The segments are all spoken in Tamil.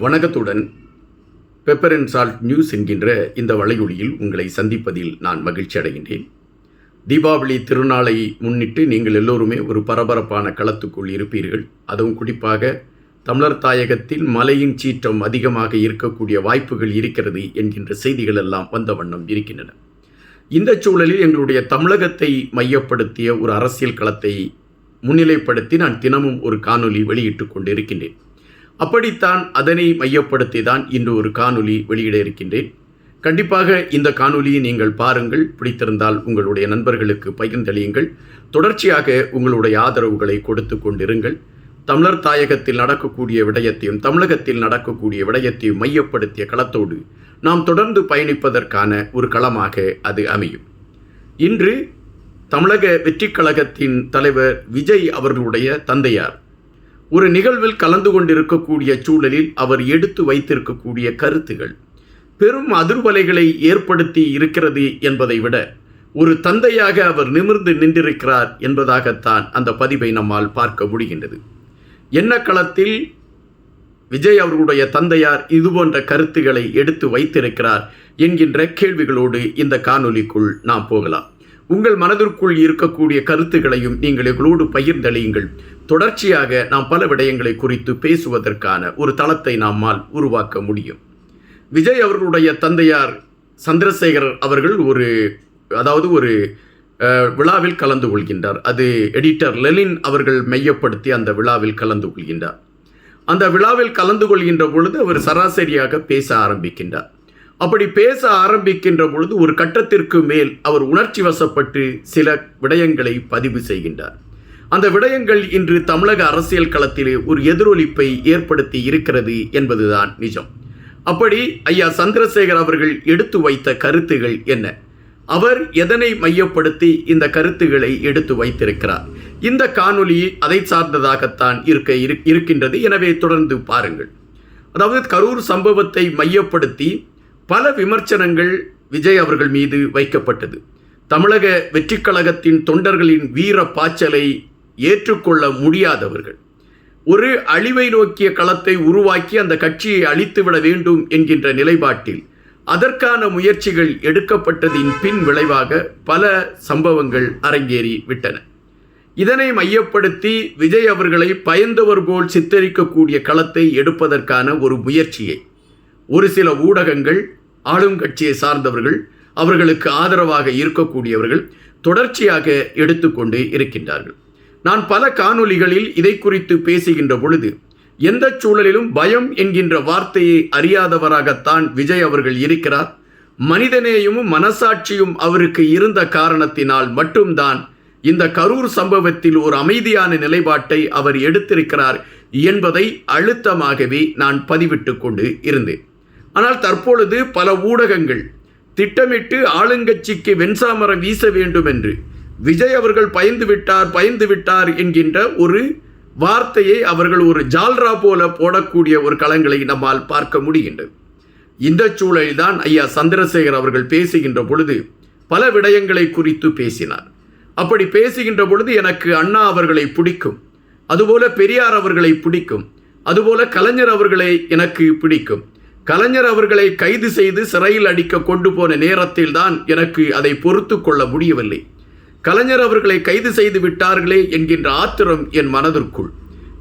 வணக்கத்துடன் பெப்பர் அண்ட் சால்ட் நியூஸ் என்கின்ற இந்த வலையொலியில் உங்களை சந்திப்பதில் நான் மகிழ்ச்சி அடைகின்றேன். தீபாவளி திருநாளை முன்னிட்டு நீங்கள் எல்லோருமே ஒரு பரபரப்பான களத்துக்குள் இருப்பீர்கள். அதுவும் குறிப்பாக தமிழர் தாயகத்தில் மலையின் சீற்றம் அதிகமாக இருக்கக்கூடிய வாய்ப்புகள் இருக்கிறது என்கின்ற செய்திகள் எல்லாம் வந்த வண்ணம் இருக்கின்றன. இந்த சூழலில் எங்களுடைய தமிழகத்தை மையப்படுத்திய ஒரு அரசியல் களத்தை முன்னிலைப்படுத்தி நான் தினமும் ஒரு காணொலி வெளியிட்டு கொண்டு கொண்டிருக்கின்றேன். அப்படித்தான் அதனை மையப்படுத்தி தான் இன்று ஒரு காணொலி வெளியிட இருக்கின்றேன். கண்டிப்பாக இந்த காணொலியை நீங்கள் பாருங்கள் பிடித்திருந்தால் உங்களுடைய நண்பர்களுக்கு பகிர்ந்தளியுங்கள். தொடர்ச்சியாக உங்களுடைய ஆதரவுகளை கொடுத்து கொண்டிருங்கள். தமிழர் தாயகத்தில் நடக்கக்கூடிய விடயத்தையும் தமிழகத்தில் நடக்கக்கூடிய விடயத்தையும் மையப்படுத்திய களத்தோடு நாம் தொடர்ந்து பயணிப்பதற்கான ஒரு களமாக அது அமையும். இன்று தமிழக வெற்றிக் கழகத்தின் தலைவர் விஜய் அவர்களுடைய தந்தையார் ஒரு நிகழ்வில் கலந்து கொண்டிருக்கக்கூடிய சூழலில் அவர் எடுத்து வைத்திருக்கக்கூடிய கருத்துகள். பெரும் அதிர்வலைகளை ஏற்படுத்தி இருக்கிறது என்பதை விட ஒரு தந்தையாக அவர் நிமிர்ந்து நின்றிருக்கிறார் என்பதாகத்தான் அந்த பதிவை நம்மால் பார்க்க முடிகின்றது. என்ன களத்தில் விஜய் அவர்களுடைய தந்தையார் இதுபோன்ற கருத்துக்களை எடுத்து வைத்திருக்கிறார் என்கின்ற கேள்விகளோடு இந்த காணொலிக்குள் நாம் போகலாம். உங்கள் மனதிற்குள் இருக்கக்கூடிய கருத்துக்களையும் நீங்கள் எங்களோடு பகிர்ந்தளியுங்கள். தொடர்ச்சியாக நாம் பல விடயங்களை குறித்து பேசுவதற்கான ஒரு தளத்தை நம்மால் உருவாக்க முடியும். விஜய் அவர்களுடைய தந்தையார் சந்திரசேகர் அவர்கள் ஒரு அதாவது ஒரு விழாவில் கலந்து கொள்கின்றார். அது எடிட்டர் லெலின் அவர்கள் மையப்படுத்தி அந்த விழாவில் கலந்து கொள்கின்றார். அந்த விழாவில் கலந்து கொள்கின்ற பொழுது அவர் சராசரியாக பேச ஆரம்பிக்கின்றார். அப்படி பேச ஆரம்பிக்கின்ற பொழுது ஒரு கட்டத்திற்கு மேல் அவர் உணர்ச்சி வசப்பட்டு சில விடயங்களை பதிவு செய்கின்றார். அந்த விடயங்கள் இன்று தமிழக அரசியல் களத்திலே ஒரு எதிரொலிப்பை ஏற்படுத்தி இருக்கிறது என்பதுதான் நிஜம். அப்படி ஐயா சந்திரசேகர் அவர்கள் எடுத்து வைத்த கருத்துகள் என்ன? அவர் எதனை மையப்படுத்தி இந்த கருத்துக்களை எடுத்து வைத்திருக்கிறார்? இந்த காணொலி அதை சார்ந்ததாகத்தான் இருக்க இரு- இருக்கின்றது. எனவே தொடர்ந்து பாருங்கள். அதாவது கரூர் சம்பவத்தை மையப்படுத்தி பல விமர்சனங்கள் விஜய் அவர்கள் மீது வைக்கப்பட்டது. தமிழக வெற்றிக் கழகத்தின் தொண்டர்களின் வீர பாய்ச்சலை ஏற்றுக்கொள்ள முடியாதவர்கள். ஒரு அழிவை நோக்கிய களத்தை உருவாக்கி அந்த கட்சியை அழித்துவிட வேண்டும் என்கின்ற நிலைப்பாட்டில் அதற்கான முயற்சிகள் எடுக்கப்பட்டதின் பின் விளைவாக பல சம்பவங்கள் அரங்கேறி விட்டன. இதனை மையப்படுத்தி விஜய் அவர்களை பயந்தவர் போல் சித்தரிக்கக்கூடிய களத்தை எடுப்பதற்கான ஒரு முயற்சியை ஒரு சில ஊடகங்கள் ஆளும் கட்சியை சார்ந்தவர்கள் அவர்களுக்கு ஆதரவாக இருக்கக்கூடியவர்கள் தொடர்ச்சியாக எடுத்துக்கொண்டு இருக்கின்றார்கள். நான் பல காணொளிகளில் இதை குறித்து பேசுகின்ற பொழுது எந்த சூழலிலும் பயம் என்கின்ற வார்த்தையை அறியாதவராகத்தான் விஜய் அவர்கள் இருக்கிறார். மனிதநேயமும் மனசாட்சியும் அவருக்கு இருந்த காரணத்தினால் மட்டும்தான் இந்த கரூர் சம்பவத்தில் ஒரு அமைதியான நிலைப்பாட்டை அவர் எடுத்திருக்கிறார் என்பதை அழுத்தமாகவே நான் பதிவிட்டு கொண்டு இருந்தேன். ஆனால் தற்பொழுது பல ஊடகங்கள் திட்டமிட்டு ஆளுங்கட்சிக்கு வெண்சாமரம் வீச வேண்டும் என்று விஜய் அவர்கள் பயந்து விட்டார் பயந்து விட்டார் என்கின்ற ஒரு வார்த்தையை அவர்கள் ஒரு ஜால்ரா போல போடக்கூடிய ஒரு களங்களை நம்மால் பார்க்க முடிகின்றது. இந்த சூழலில்தான் ஐயா சந்திரசேகர் அவர்கள் பேசுகின்ற பொழுது பல விடயங்களை குறித்து பேசினார். அப்படி பேசுகின்ற பொழுது எனக்கு அண்ணா அவர்களை பிடிக்கும் அதுபோல பெரியார் அவர்களை பிடிக்கும் அதுபோல கலைஞர் அவர்களை எனக்கு பிடிக்கும். கலைஞர் அவர்களை கைது செய்து சிறையில் அடிக்க கொண்டு போன நேரத்தில் தான் எனக்கு அதை பொறுத்து கொள்ள முடியவில்லை. கலைஞர் அவர்களை கைது செய்து விட்டார்களே என்கின்ற ஆத்திரம் என் மனதிற்குள்.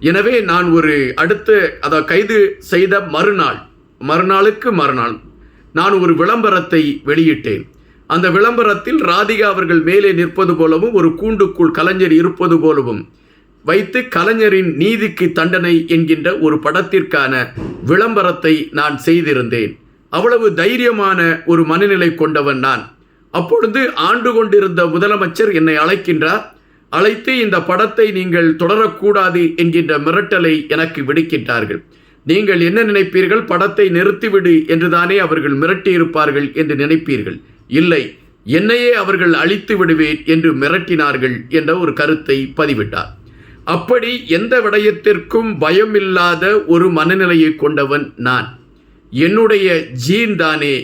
எனவே நான் ஒரு அடுத்த அதை கைது செய்த மறுநாள் மறுநாளுக்கு மறுநாள் நான் ஒரு விளம்பரத்தை வெளியிட்டேன். அந்த விளம்பரத்தில் ராதிகா அவர்கள் மேலே நிற்பது போலவும் ஒரு கூண்டுக்குள் கலைஞர் இருப்பது போலவும் வைத்து கலைஞரின் நீதிக்கு தண்டனை என்கின்ற ஒரு படத்திற்கான விளம்பரத்தை நான் செய்திருந்தேன். அவ்வளவு தைரியமான ஒரு மனநிலை கொண்டவன் நான். அப்பொழுது ஆண்டு கொண்டிருந்த முதலமைச்சர் என்னை அழைக்கின்றார். அழைத்து இந்த படத்தை நீங்கள் தொடரக்கூடாது என்கின்ற மிரட்டலை எனக்கு விடுக்கின்றார்கள். நீங்கள் என்ன நினைப்பீர்கள்? படத்தை நிறுத்திவிடு என்றுதானே அவர்கள் மிரட்டியிருப்பார்கள் என்று நினைப்பீர்கள். இல்லை என்னையே அவர்கள் அழித்து விடுவேன் என்று மிரட்டினார்கள் என்ற ஒரு கருத்தை பதிவிட்டார். அப்படி எந்த விடயத்திற்கும் பயமில்லாத ஒரு மனநிலையை கொண்டவன் நான். என்னுடைய ஜீன் தானே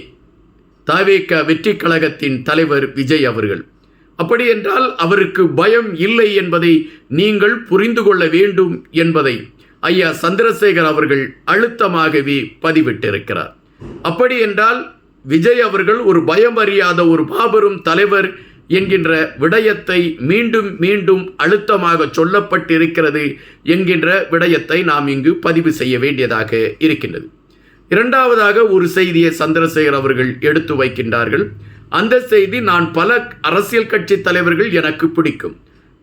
தாவேக்க வெற்றி கழகத்தின் தலைவர் விஜய் அவர்கள். அப்படி என்றால் அவருக்கு பயம் இல்லை என்பதை நீங்கள் புரிந்து கொள்ள வேண்டும் என்பதை ஐயா சந்திரசேகர் அவர்கள் அழுத்தமாகவே பதிவிட்டிருக்கிறார். அப்படி என்றால் விஜய் அவர்கள் ஒரு பயம் அறியாத ஒரு மாபெரும் தலைவர் என்கின்ற விடயத்தை மீண்டும் மீண்டும் அழுத்தமாக சொல்லப்பட்டிருக்கிறது என்கின்ற விடயத்தை நாம் இங்கு பதிவு செய்ய வேண்டியதாக இருக்கின்றது. இரண்டாவதாக ஒரு செய்தியை சந்திரசேகர் அவர்கள் எடுத்து வைக்கின்றார்கள். அந்த செய்தி நான் பல அரசியல் கட்சி தலைவர்கள் எனக்கு பிடிக்கும்.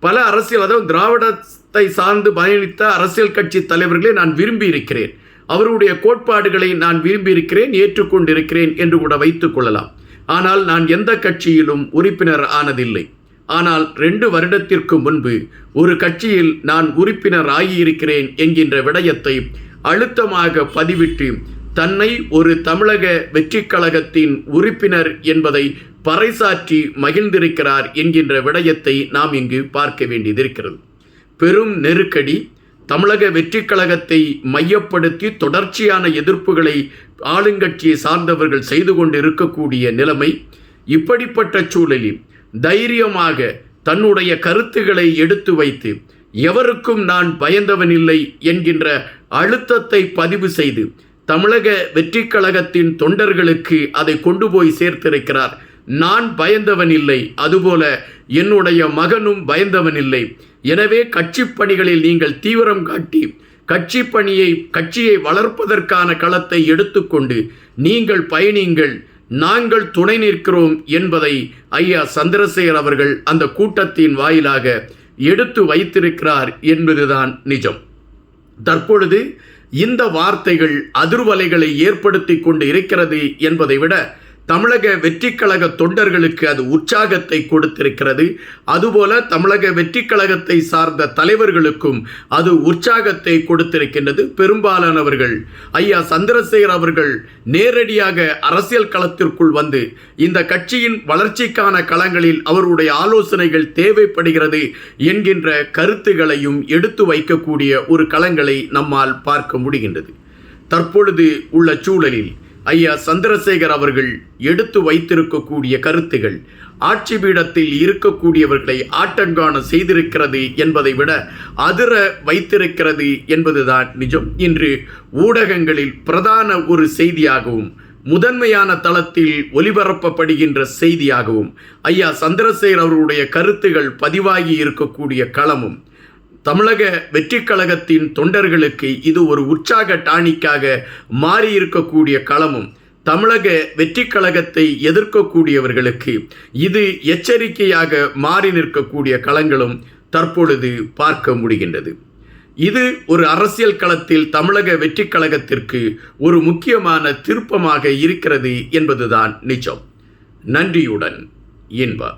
பல அரசியல் அதாவது திராவிடத்தை சார்ந்து பயணித்த அரசியல் கட்சி தலைவர்களை நான் விரும்பி இருக்கிறேன் அவருடைய கோட்பாடுகளை நான் விரும்பி இருக்கிறேன் ஏற்றுக்கொண்டிருக்கிறேன் என்று கூட வைத்துக் கொள்ளலாம். ஆனால் நான் எந்த கட்சியிலும் உறுப்பினர் ஆனதில்லை. ஆனால் ரெண்டு வருடத்திற்கு முன்பு ஒரு கட்சியில் நான் உறுப்பினர் ஆகியிருக்கிறேன் என்கின்ற விடயத்தை அழுத்தமாக பதிவிட்டு தன்னை ஒரு தமிழக வெற்றிக் கழகத்தின் உறுப்பினர் என்பதை பறைசாற்றி மகிழ்ந்திருக்கிறார் என்கின்ற விடயத்தை நாம் இங்கு பார்க்க வேண்டியதிருக்கிறது. பெரும் நெருக்கடி தமிழக வெற்றி கழகத்தை மையப்படுத்தி தொடர்ச்சியான எதிர்ப்புகளை ஆளுங்கட்சியை சார்ந்தவர்கள் செய்து கொண்டு இருக்கக்கூடிய நிலைமை இப்படிப்பட்ட சூழலில் தைரியமாக தன்னுடைய கருத்துக்களை எடுத்து வைத்து எவருக்கும் நான் பயந்தவனில்லை என்கின்ற அழுத்தத்தை பதிவு செய்து தமிழக வெற்றி கழகத்தின் தொண்டர்களுக்கு அதை கொண்டு போய் சேர்த்திருக்கிறார் நான் பயந்தவன் இல்லை அதுபோல என்னுடைய மகனும் பயந்தவன் இல்லை எனவே கட்சி பணிகளில் நீங்கள் தீவிரம் காட்டி கட்சி பணியை கட்சியை வளர்ப்பதற்கான களத்தை எடுத்துக்கொண்டு நீங்கள் பயணிங்கள் நாங்கள் துணை நிற்கிறோம் என்பதை ஐயா சந்திரசேகர் அவர்கள் அந்த கூட்டத்தின் வாயிலாக எடுத்து வைத்திருக்கிறார் என்பதுதான் நிஜம். தற்பொழுது இந்த வார்த்தைகள் அதிர்வலைகளை ஏற்படுத்தி கொண்டு இருக்கிறது என்பதை விட தமிழக வெற்றிக்கழக தொண்டர்களுக்கு அது உற்சாகத்தை கொடுத்திருக்கிறது. அதுபோல தமிழக வெற்றிக்கழகத்தை சார்ந்த தலைவர்களுக்கும் அது உற்சாகத்தை கொடுத்திருக்கின்றது. பெரும்பாலானவர்கள் ஐயா சந்திரசேகர் அவர்கள் நேரடியாக அரசியல் களத்திற்குள் வந்து இந்த கட்சியின் வளர்ச்சிக்கான களங்களில் அவருடைய ஆலோசனைகள் தேவைப்படுகிறது என்கின்ற கருத்துகளையும் எடுத்து வைக்கக்கூடிய ஒரு களங்களை நம்மால் பார்க்க முடிகின்றது. தற்பொழுது உள்ள சூழலில் ஐயா சந்திரசேகர் அவர்கள் எடுத்து வைத்திருக்கக்கூடிய கருத்துகள் ஆட்சி பீடத்தில் இருக்கக்கூடியவர்களை ஆட்டங்கான செய்திருக்கிறது என்பதை விட அதிர வைத்திருக்கிறது என்பதுதான் நிஜம். இன்று ஊடகங்களில் பிரதான ஒரு செய்தியாகவும் முதன்மையான தளத்தில் ஒலிபரப்பப்படுகின்ற செய்தியாகவும் ஐயா சந்திரசேகர் அவருடைய கருத்துகள் பதிவாகி இருக்கக்கூடிய களமும் தமிழக வெற்றிக் கழகத்தின் தொண்டர்களுக்கு இது ஒரு உற்சாக டானிக்காக மாறியிருக்கக்கூடிய களமும் தமிழக வெற்றிக் கழகத்தை எதிர்க்கக்கூடியவர்களுக்கு இது எச்சரிக்கையாக மாறி நிற்கக்கூடிய களங்களும் தற்பொழுது பார்க்க முடிகின்றது. இது ஒரு அரசியல் களத்தில் தமிழக வெற்றிக் கழகத்திற்கு ஒரு முக்கியமான திருப்பமாக இருக்கிறது என்பதுதான் நிஜம். நன்றியுடன் இன்பா